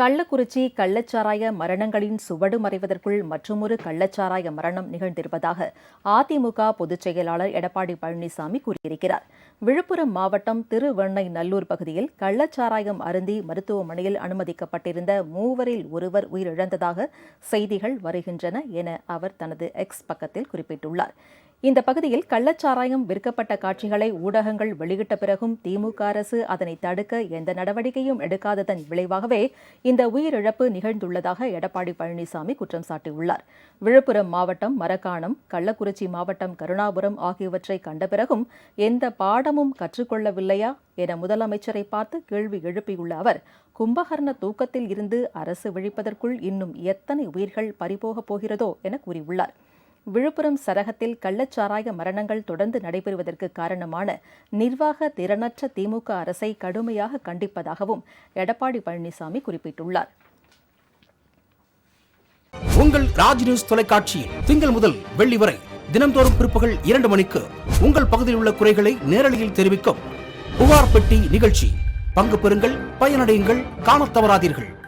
கள்ளக்குறிச்சி கள்ளச்சாராய மரணங்களின் சுவடு மறைவதற்குள் மற்றுமொரு கள்ளச்சாராய மரணம் நிகழ்ந்திருப்பதாக அதிமுக பொதுச் செயலாளர் எடப்பாடி பழனிசாமி கூறியிருக்கிறார். விழுப்புரம் மாவட்டம் திருவெண்ணை நல்லூர் பகுதியில் கள்ளச்சாராயம் அருந்தி மருத்துவமனையில் அனுமதிக்கப்பட்டிருந்த மூவரில் ஒருவர் உயிரிழந்ததாக செய்திகள் வருகின்றன என அவர் தனது எக்ஸ் பக்கத்தில் குறிப்பிட்டுள்ளார். இந்த பகுதியில் கள்ளச்சாராயம் விற்கப்பட்ட காட்சிகளை ஊடகங்கள் வெளியிட்ட பிறகும் திமுக அரசு அதனை தடுக்க எந்த நடவடிக்கையும் எடுக்காததன் விளைவாகவே இந்த உயிரிழப்பு நிகழ்ந்துள்ளதாக எடப்பாடி பழனிசாமி குற்றம் சாட்டியுள்ளார். விழுப்புரம் மாவட்டம் மரக்காணம் கள்ளக்குறிச்சி மாவட்டம் கருணாபுரம் ஆகியவற்றை கண்ட பிறகும் எந்த பாடமும் கற்றுக்கொள்ளவில்லையா என முதலமைச்சரை பார்த்து கேள்வி எழுப்பியுள்ள அவர் கும்பகர்ண தூக்கத்தில் இருந்து அரசு விழிப்பதற்குள் இன்னும் எத்தனை உயிர்கள் பறிபோகப் போகிறதோ என கூறியுள்ளார். விழுப்புரம் சரகத்தில் கள்ளச்சாராய மரணங்கள் தொடர்ந்து நடைபெறுவதற்கு காரணமான நிர்வாக திறனற்ற திமுக அரசை கடுமையாக கண்டிப்பதாகவும் எடப்பாடி பழனிசாமி குறிப்பிட்டுள்ளார். உங்கள் ராஜ் நியூஸ் தொலைக்காட்சியில் திங்கள் முதல் வெள்ளி வரை தினந்தோறும் பிற்பகல் இரண்டு மணிக்கு உங்கள் பகுதியில் உள்ள குறைகளை நேரலையில் தெரிவிக்கும் புகார் பெட்டி நிகழ்ச்சி. பங்கு பெறுங்கள் பயனடையுங்கள் காணத் தவறாதீர்கள்.